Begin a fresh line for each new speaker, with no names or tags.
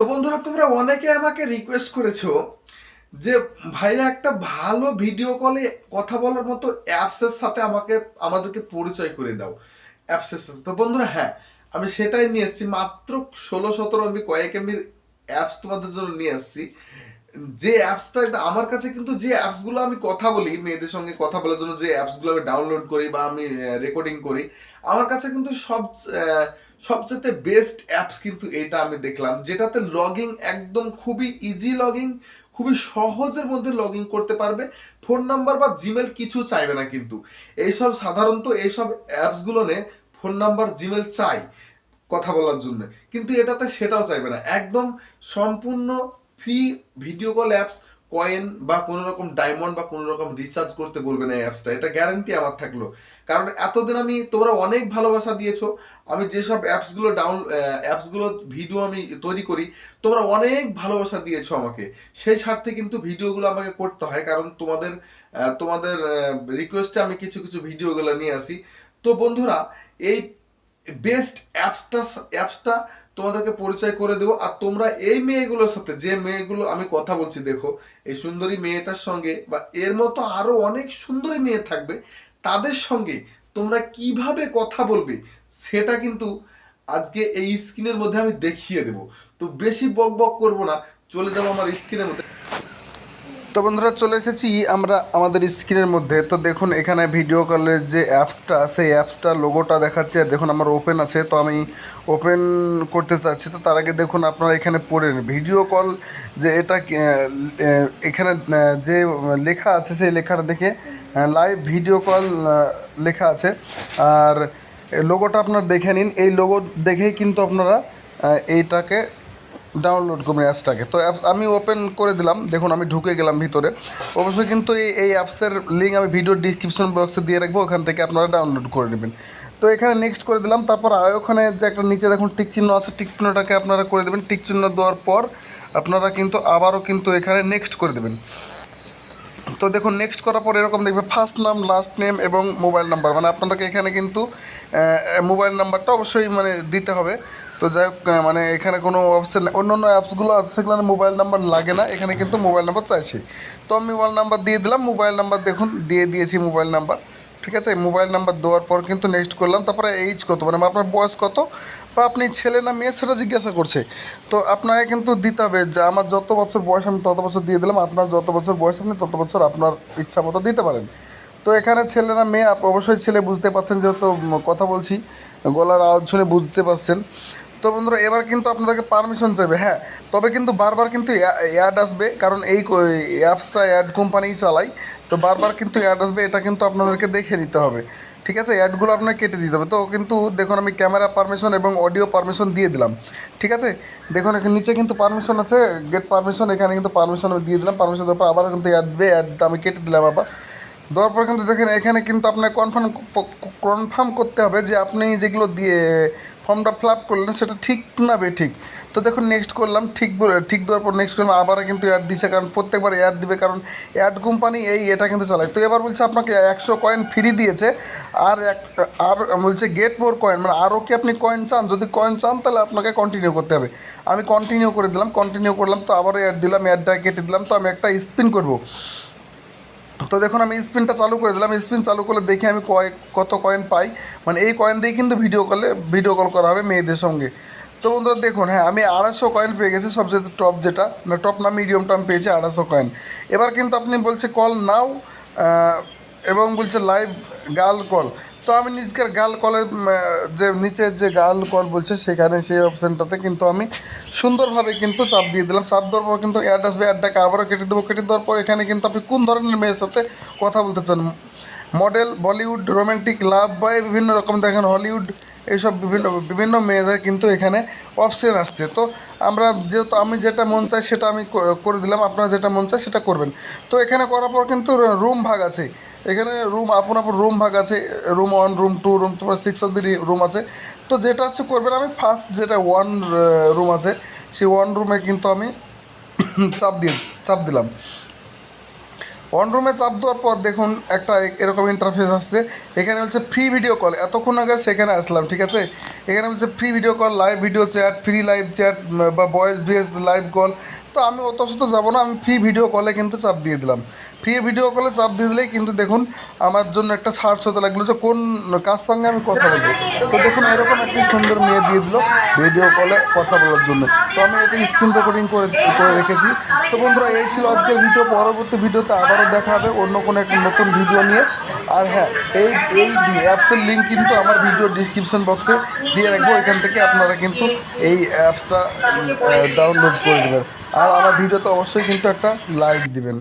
তো বন্ধুরা, তোমরা অনেকে আমাকে রিকোয়েস্ট করেছ যে ভাইয়া একটা ভালো ভিডিও কলে কথা বলার মতো অ্যাপসের সাথে আমাকে, আমাদেরকে পরিচয় করে দাও। অ্যাপসের সাথে। তো বন্ধুরা হ্যাঁ আমি সেটাই নিয়ে এসেছি। মাত্র ষোলো, সতেরো, আমি কয়েক এমবির অ্যাপস তোমাদের জন্য নিয়ে এসেছি যে অ্যাপসটা আমার কাছে কিন্তু যে অ্যাপসগুলো আমি কথা বলি, মেয়েদের সঙ্গে কথা বলার জন্য যে অ্যাপসগুলো আমি ডাউনলোড করি বা আমি রেকর্ডিং করি, আমার কাছে কিন্তু সব সবচেয়ে বেস্ট অ্যাপস কিন্তু এটা আমি দেখলাম, যেটাতে লগিং একদম খুবই ইজি লগিং খুবই সহজের মধ্যে লগ করতে পারবে। ফোন নাম্বার বা জিমেল কিছু চাইবে না কিন্তু। এইসব সাধারণত এইসব অ্যাপসগুলো নে ফোন নাম্বার জিমেল চাই কথা বলার জন্য। কিন্তু এটাতে সেটাও চাইবে না। একদম সম্পূর্ণ free video call apps coin বা কোনো রকম ডায়মন্ড বা কোনো রকম রিচার্জ করতে বলবে না এই অ্যাপসটা এটা গ্যারান্টি আমার থাকল। কারণ এতদিন আমি, তোমরা অনেক ভালোবাসা দিয়েছ। আমি যেসব অ্যাপসগুলো ডাউন অ্যাপসগুলো ভিডিও আমি তৈরি করি, তোমরা অনেক ভালোবাসা দিয়েছ আমাকে। সেই স্বার্থে কিন্তু ভিডিওগুলো আমাকে করতে হয়। কারণ তোমাদের তোমাদের রিকোয়েস্টে আমি কিছু কিছু ভিডিওগুলো নিয়ে আসি। তো বন্ধুরা, এই বেস্ট অ্যাপসটা অ্যাপসটা তোমাদেরকে পরিচয় করে দেবো। আর তোমরা এই মেয়েগুলোর সাথে, যে মেয়েগুলো আমি কথা বলছি, দেখো, এই সুন্দরী মেয়েটার সঙ্গে বা এর মতো আরও অনেক সুন্দরী মেয়ে থাকবে, তাদের সঙ্গে তোমরা কীভাবে কথা বলবে, সেটা কিন্তু আজকে এই স্ক্রিনের মধ্যে আমি দেখিয়ে দেবো। তো বেশি বক বক করব না, চলে যাব আমার স্ক্রিনের মধ্যে। তো বন্ধুরা চলে এসেছি আমরা আমাদের স্ক্রিনের মধ্যে। তো দেখুন, এখানে ভিডিও কলের যে অ্যাপসটা সেই অ্যাপসটার লোগোটা দেখাচ্ছে। আর দেখুন, আমার ওপেন আছে। তো আমি ওপেন করতে চাচ্ছি। তো তার আগে দেখুন, আপনারা এখানে পড়েন ভিডিও কল যে এটা এখানে যে লেখা আছে, সেই লেখাটা দেখে লাইভ ভিডিও কল লেখা আছে। আর লোগোটা আপনারা দেখে নিন। এই লোগো দেখেই কিন্তু আপনারা এইটাকে ডাউনলোড করবেন অ্যাপসটাকে তো অ্যাপস আমি ওপেন করে দিলাম, দেখুন আমি ঢুকে গেলাম ভিতরে। অবশ্যই কিন্তু এই এই অ্যাপসের লিঙ্ক আমি ভিডিও ডিসক্রিপশন বক্সে দিয়ে রাখব, ওখান থেকে আপনারা ডাউনলোড করে নেবেন। তো এখানে নেক্সট করে দিলাম, তারপর ওখানে যে একটা নিচে দেখুন টিক চিহ্ন আছে টিক চিহ্নটাকে আপনারা করে দেবেন। টিক চিহ্ন দেওয়ার পর আপনারা কিন্তু আবারও কিন্তু এখানে নেক্সট করে দেবেন। তো দেখুন নেক্সট করার পর এরকম দেখবে ফার্স্ট নাম লাস্ট নেম এবং মোবাইল নাম্বার মানে আপনাদেরকে এখানে কিন্তু মোবাইল নাম্বারটা অবশ্যই মানে দিতে হবে। তো যাই হোক মানে এখানে কোনো অপশান অন্য অন্য অ্যাপসগুলো আছে সেগুলো মোবাইল নাম্বার লাগে না, এখানে কিন্তু মোবাইল নাম্বার চাইছি। তো আমি মোবাইল নাম্বার দিয়ে দিলাম মোবাইল নাম্বার দেখুন, দিয়ে দিয়েছি মোবাইল নাম্বার ঠিক আছে? মোবাইল নাম্বার দেওয়ার পর কিন্তু নেক্সট করলাম, তারপরে এইজ কত? মানে আপনার বয়স কত? বা আপনি ছেলে না মেয়ে সেটা জিজ্ঞাসা করছে। তো আপনাকে কিন্তু দিতে হবে যে আমার যত বছর বয়স আমি তত বছর দিয়ে দিলাম, আপনার যত বছর বয়স আপনি তত বছর আপনার ইচ্ছা মতো দিতে পারেন। তো এখানে ছেলে না মেয়ে অবশ্যই ছেলে বুঝতে পারছেন যেহেতু কথা বলছি, গলার আওয়াজ শুনে বুঝতে পারছেন। তো বন্ধুরা, এবার কিন্তু আপনাদেরকে পারমিশন চাইবে হ্যাঁ? তবে কিন্তু বারবার কিন্তু অ্যাড আসবে, কারণ এই অ্যাপসটা অ্যাড কোম্পানি চালাই তো বারবার কিন্তু অ্যাড আসবে, এটা কিন্তু আপনাদেরকে দেখে নিতে হবে, ঠিক আছে? অ্যাডগুলো আপনাকে কেটে দিতে হবে। তো কিন্তু দেখুন, আমি ক্যামেরা পারমিশন এবং অডিও পারমিশন দিয়ে দিলাম, ঠিক আছে? দেখুন, এখানে নিচে কিন্তু পারমিশন আছে গেট পারমিশন এখানে কিন্তু পারমিশন আমি দিয়ে দিলাম পারমিশন দেওয়ার পর আবারও কিন্তু অ্যাড দেবে অ্যাড আমি কেটে দিলাম আবার। দেওয়ার পর কিন্তু দেখেন, এখানে কিন্তু আপনাকে কনফার্ম কনফার্ম করতে হবে যে আপনি যেগুলো দিয়ে ফর্মটা ফিল আপ করলেন, সেটা ঠিক না ঠিক। তো দেখুন নেক্সট করলাম, ঠিক ঠিক দেওয়ার পর নেক্সট করলাম আবার কিন্তু অ্যাড দিছে, কারণ প্রত্যেকবার অ্যাড দিবে, কারণ অ্যাড কোম্পানি এই, এটা কিন্তু চালায়। তো এবার বলছে আপনাকে একশো কয়েন ফ্রি দিয়েছে, আর এক, আর বলছে গেট মোর কয়েন মানে আরও কি আপনি কয়েন চান? যদি কয়েন চান, তাহলে আপনাকে কন্টিনিউ করতে হবে। আমি কন্টিনিউ করে দিলাম কন্টিনিউ করলাম, তো আবারও অ্যাড দিলাম অ্যাডটা কেটে দিলাম, তো আমি একটা স্পিন করব। তো দেখুন, আমি স্পিনটা চালু করে দিলাম। স্পিন চালু করলে দেখি আমি কয় কত কয়েন পাই। মানে এই কয়েন দিয়ে কিন্তু ভিডিও কলে ভিডিও কল করা হবে মেয়েদের সঙ্গে। তো বন্ধুরা, দেখুন হ্যাঁ আমি আড়াইশো কয়েন পেয়ে গেছি সবচেয়ে টপ যেটা। না টপ না মিডিয়ামটা আমি পেয়েছি আড়াইশো কয়েন এবার কিন্তু আপনি বলছে কল নাও এবং বলছে লাইভ গার্ল কল তো আমি নিজের গার্ল কলের যে নিচে যে গাল কল বলছে, সেখানে সেই অপশানটাতে কিন্তু আমি সুন্দরভাবে কিন্তু চাপ দিয়ে দিলাম। চাপ দেওয়ার পর কিন্তু অ্যাড আসবে অ্যাডটাকে আবারও কেটে দেবো। কেটে দেওয়ার পর এখানে কিন্তু আপনি কোন ধরনের মেয়ের সাথে কথা বলতে চান? মডেল বলিউড রোম্যান্টিক লাভ বা বিভিন্ন রকম দেখেন। হলিউড এইসব বিভিন্ন বিভিন্ন মেয়েদের কিন্তু এখানে অপশন আসছে। তো আমরা যেহেতু আমি যেটা মন চাই সেটা আমি করে দিলাম, আপনারা যেটা মন চায় সেটা করবেন। তো এখানে করার পর কিন্তু রুম ভাগ আছে। এখানে রুম আপন আপন রুম ভাগ আছে room one room two room তোমার সিক্স অব্দি রুম আছে। তো যেটা হচ্ছে করবেন আমি ফার্স্ট যেটা ওয়ান রুম আছে, সেই ওয়ান রুমে কিন্তু আমি চাপ দিয়ে, চাপ দিলাম। অন রুমে চাপ দেওয়ার পর দেখুন একটা এরকম ইন্টারফেস আসছে। এখানে হচ্ছে ফ্রি ভিডিও কল এতক্ষণ আগে সেখানে আসলাম, ঠিক আছে? এখানে হচ্ছে free video call live video chat free live chat বা ভয়েস ভিএস লাইভ কল তো আমি অত শত যাব না, আমি ফ্রি ভিডিও কলে কিন্তু চাপ দিয়ে দিলাম। ফ্রি ভিডিও কলে চাপ দিয়ে দিলেই কিন্তু দেখুন আমার জন্য একটা সার্চ হতে লাগল যে কোন কার সঙ্গে আমি কথা বলব। তো দেখুন এরকম একটি সুন্দর মেয়ে দিয়ে দিল ভিডিও কলে কথা বলার জন্য। তো আমি এটা স্ক্রিন রেকর্ডিং করে করে রেখেছি। তো বন্ধুরা, এই ছিল আজকের ভিডিও পরবর্তী ভিডিওতে আবারও দেখা হবে অন্য কোনো একটা নতুন ভিডিও নিয়ে। আর হ্যাঁ এই এই অ্যাপসের লিঙ্ক কিন্তু আমার ভিডিও ডিসক্রিপশন বক্সে দিয়ে রাখব। এখান থেকে আপনারা কিন্তু এই অ্যাপসটা ডাউনলোড করে দেবেন আর আমার ভিডিওতে অবশ্যই কিন্তু একটা লাইক দিবেন।